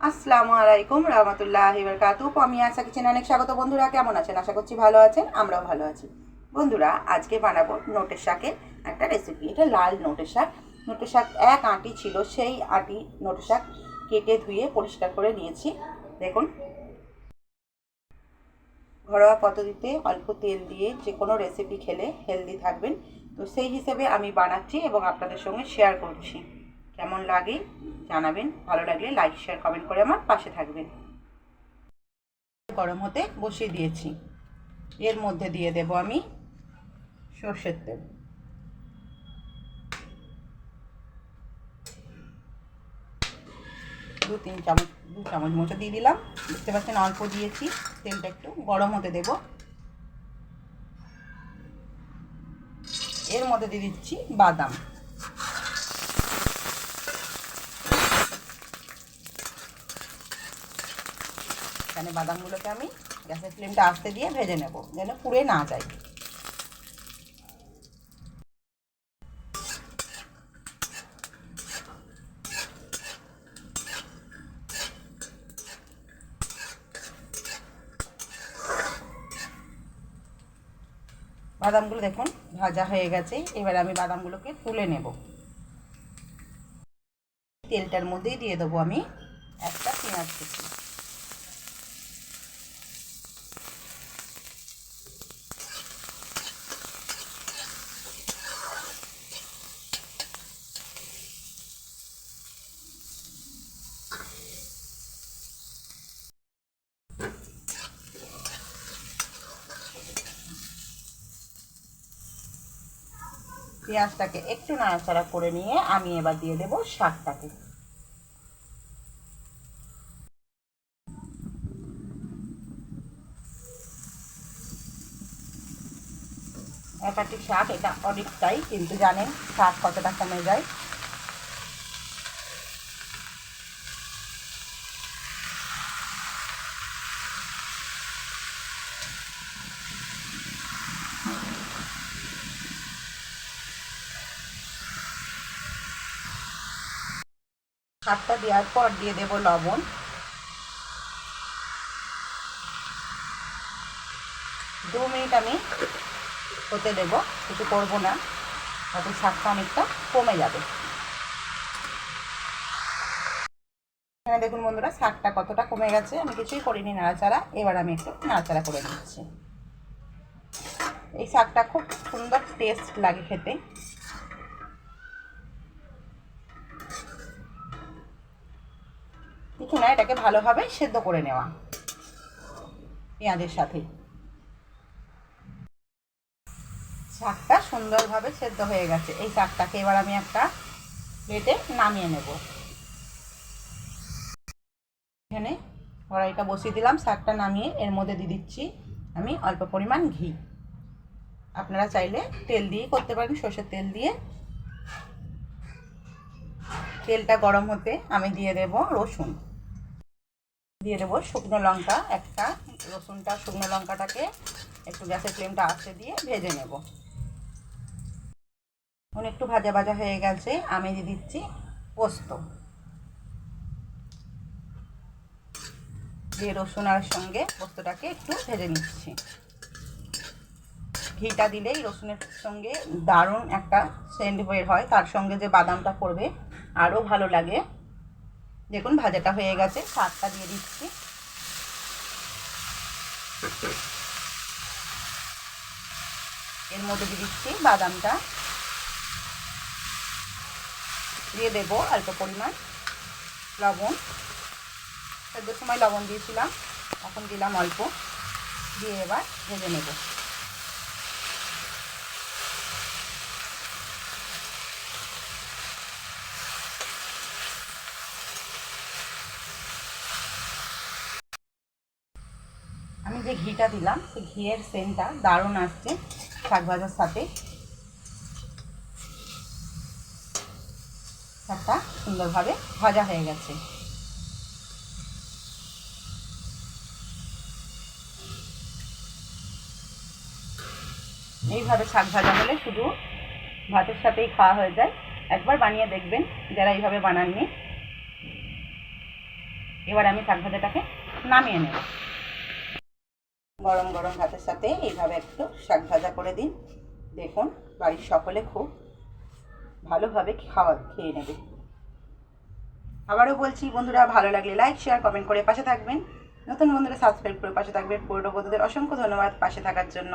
আসসালামু আলাইকুম, রহমতুল্লাহ বারকাতু আমি আশা কিচেন অনেক স্বাগত। বন্ধুরা, কেমন আছেন? আশা করছি ভালো আছেন, আমরাও ভালো আছি। বন্ধুরা, আজকে বানাবো নোটের শাকের একটা রেসিপি এটা লাল নোটের শাক। নোটের শাক এক আঁটি ছিল, সেই আঁটি নোটের শাক কেটে ধুয়ে পরিষ্কার করে নিয়েছি। দেখুন। ঘরোয়া পদ্ধতিতে অল্প তেল দিয়ে যে কোনো রেসিপি খেলে হেলদি থাকবেন। তো সেই হিসেবে আমি বানাচ্ছি এবং আপনাদের সঙ্গে শেয়ার করছি। কেমন লাগে জানাবেন। ভালো লাগলে লাইক শেয়ার কমেন্ট করে আমার পাশে থাকবেন। গরম হতে বসিয়ে দিয়েছি। এর মধ্যে দিয়ে দেব আমি সর্ষের তেল। দু, তিন চামচ, দু চামচ মতো দিয়ে দিলাম। দেখতে পাচ্ছেন অল্প দিয়েছি। তেলটা একটু গরম হতে দেব। এর মধ্যে দিয়ে দিচ্ছি বাদাম। এখানে বাদামগুলোকে আমি গ্যাসের ফ্লেমটা আস্তে দিয়ে ভেজে নেব, যেন পুড়ে না যায়। বাদামগুলো দেখুন ভাজা হয়ে গেছে, এবার আমি বাদামগুলোকে তুলে নেব। তেলটার মধ্যেই দিয়ে দেবো আমি পেঁয়াজটাকে একটু নাড়াচাড়া করে নিয়ে আমি এবার দিয়ে দেব শাকটাকে। একাটি শাক, এটা অনেকটাই কিন্তু জানেন, শাক কতটা কমে যায়। শাকটা দেওয়ার পর দিয়ে দেবো লবণ। দু মিনিট আমি হতে দেবো, কিছু করব না। তাতে শাকটা অনেকটা কমে যাবে। এখানে দেখুন বন্ধুরা শাকটা কতটা কমে গেছে। আমি কিছুই করিনি নাড়াচাড়া, এবার আমি একটু নাড়াচাড়া করে দিচ্ছি এই শাকটা খুব সুন্দর টেস্ট লাগে খেতে। কিছু না এটাকে ভালোভাবে সেদ্ধ করে নেওয়া। পেঁয়াজের সাথে। শাকটা সুন্দরভাবে সেদ্ধ হয়ে গেছে। এই শাকটাকে এবার আমি একটা প্লেটে নামিয়ে নেব। এখানে কড়াইটা বসিয়ে দিলাম, শাকটা নামিয়ে এর মধ্যে দিয়ে দিচ্ছি আমি অল্প পরিমাণ ঘি। আপনারা চাইলে তেল দিয়ে করতে পারেন, সর্ষের তেল দিয়ে। তেলটা গরম হতে আমি দিয়ে দেব রসুন। দিয়ে দেবো শুকনো লঙ্কা একটা, রসুনটা, শুকনো লঙ্কাটাকে একটু গ্যাসের ফ্লেমটা আস্তে দিয়ে ভেজে নেব। এখন একটু ভাজা ভাজা হয়ে গেছে, আমি দিয়ে দিচ্ছি পোস্ত। দিয়ে রসুন আর সঙ্গে পোস্তটাকে একটু ভেজে নিচ্ছি। ঘিটা দিলেই রসুনের সঙ্গে দারুণ একটা সেন্ট বের হয়, তার সঙ্গে যে বাদামটা পড়বে আরও ভালো লাগে। দেখুন, ভাজাটা হয়ে গেছে। শাকটা দিয়ে দিচ্ছি। এর মধ্যে দিয়ে দিচ্ছি বাদামটা। দিয়ে দেবো অল্প পরিমাণ লবণ। সেদ্ধর সময় লবণ দিয়েছিলাম, এখন দিলাম অল্প। দিয়ে এবার ভেজে নেব আমি যে ঘিটা দিলাম, সেই ঘিয়ের সেন্টটা দারুণ আসছে শাক ভাজার সাথে। শাকটা সুন্দরভাবে ভাজা হয়ে গেছে। এইভাবে শাক ভাজা হলে শুধু ভাতের সাথেই খাওয়া হয়ে যায়। একবার বানিয়ে দেখবেন যারা এইভাবে বানাননি। এবার আমি শাক ভাজাটাকে নামিয়ে নেব। গরম গরম ভাতের সাথে এইভাবে একটু শাক ভাজা করে দিন। দেখুন, বাড়ির সকলে খুব ভালোভাবে খাওয়া, খেয়ে নেবে। আবারও বলছি, বন্ধুরা, ভালো লাগলে লাইক, শেয়ার, কমেন্ট করে পাশে থাকবেন। নতুন বন্ধুরা, সাবস্ক্রাইব করে পাশে থাকবেন। পুরনো বন্ধুদের অসংখ্য ধন্যবাদ পাশে থাকার জন্য।